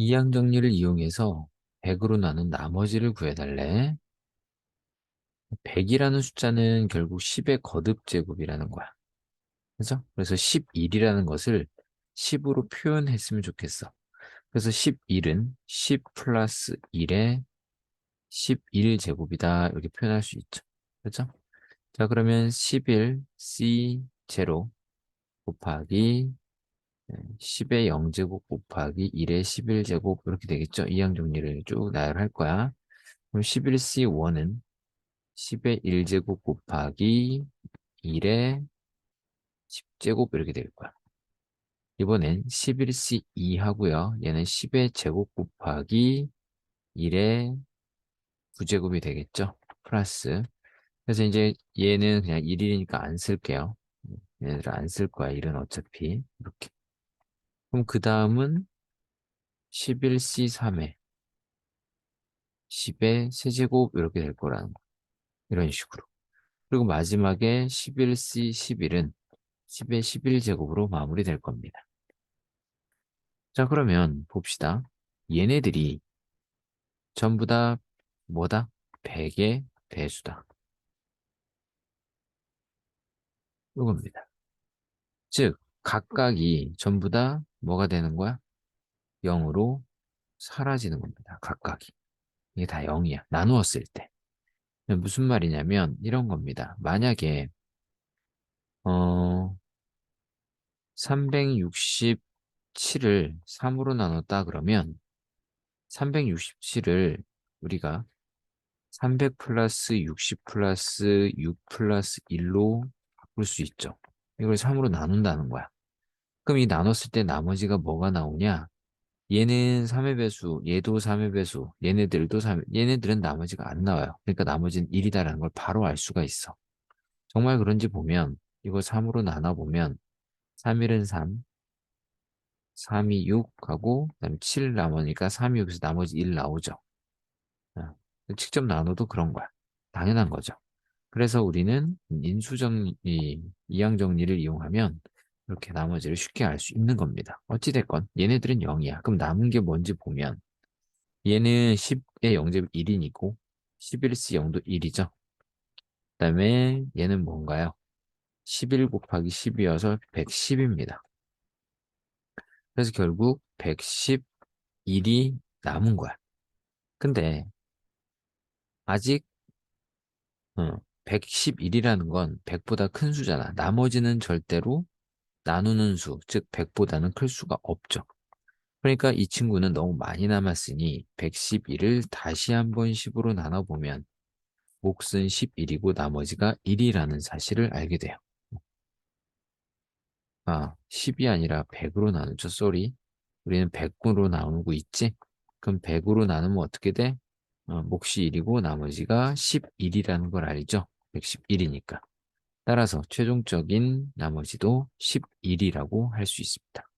이항 정리를 이용해서 100으로 나눈 나머지를 구해달래. 100이라는 숫자는 결국 10의 거듭 제곱이라는 거야. 그죠? 그래서 11이라는 것을 10으로 표현했으면 좋겠어. 그래서 11은 10 플러스 1의 11 제곱이다. 이렇게 표현할 수 있죠. 그죠? 자, 그러면 11 C0 곱하기 10의 0제곱 곱하기 1의 11제곱 이렇게 되겠죠. 이항 정리를 쭉 나열할 거야. 그럼 11C1은 10의 1제곱 곱하기 1의 10제곱 이렇게 될 거야. 이번엔 11C2 하고요. 얘는 10의 제곱 곱하기 1의 9제곱이 되겠죠. 플러스. 그래서 이제 얘는 그냥 1일이니까 안 쓸게요. 얘네들 안 쓸 거야. 1은 어차피. 이렇게. 그럼 그 다음은 11C3에 10의 세제곱 이렇게 될 거라는 거. 이런 식으로. 그리고 마지막에 11C11은 10의 11제곱으로 마무리될 겁니다. 자, 그러면 봅시다. 얘네들이 전부 다 뭐다? 100의 배수다. 이겁니다. 즉, 각각이 전부 다 뭐가 되는 거야? 0으로 사라지는 겁니다. 각각이. 이게 다 0이야. 나누었을 때. 무슨 말이냐면 이런 겁니다. 만약에 어 367을 3으로 나눴다 그러면 367을 우리가 300 플러스 60 플러스 6 플러스 1로 바꿀 수 있죠. 이걸 3으로 나눈다는 거야. 그럼 이 나눴을 때 나머지가 뭐가 나오냐? 얘는 3의 배수, 얘도 3의 배수, 얘네들도 3, 얘네들은 나머지가 안 나와요. 그러니까 나머지는 1이다라는 걸 바로 알 수가 있어. 정말 그런지 보면 이거 3으로 나눠보면 3일은 3, 3이 6 하고 그다음에 7 남으니까 3이 여기서 나머지 1 나오죠. 어, 직접 나눠도 그런 거야. 당연한 거죠. 그래서 우리는 인수정리, 이항정리를 이용하면 이렇게 나머지를 쉽게 알 수 있는 겁니다. 어찌됐건 얘네들은 0이야. 그럼 남은 게 뭔지 보면 얘는 10의 0제곱 1이니고 11C 0도 1이죠. 그 다음에 얘는 뭔가요? 11 곱하기 10이어서 110입니다. 그래서 결국 111이 남은 거야. 근데 아직 어, 111이라는 건 100보다 큰 수잖아. 나머지는 절대로 나누는 수, 즉 100보다는 클 수가 없죠. 그러니까 이 친구는 너무 많이 남았으니 111을 다시 한번 10으로 나눠보면 몫은 11이고 나머지가 1이라는 사실을 알게 돼요. 아, 10이 아니라 100으로 나누죠, 쏘리. 우리는 100으로 나누고 있지? 그럼 100으로 나누면 어떻게 돼? 어, 몫이 1이고 나머지가 11이라는 걸 알죠? 111이니까. 따라서 최종적인 나머지도 11이라고 할 수 있습니다.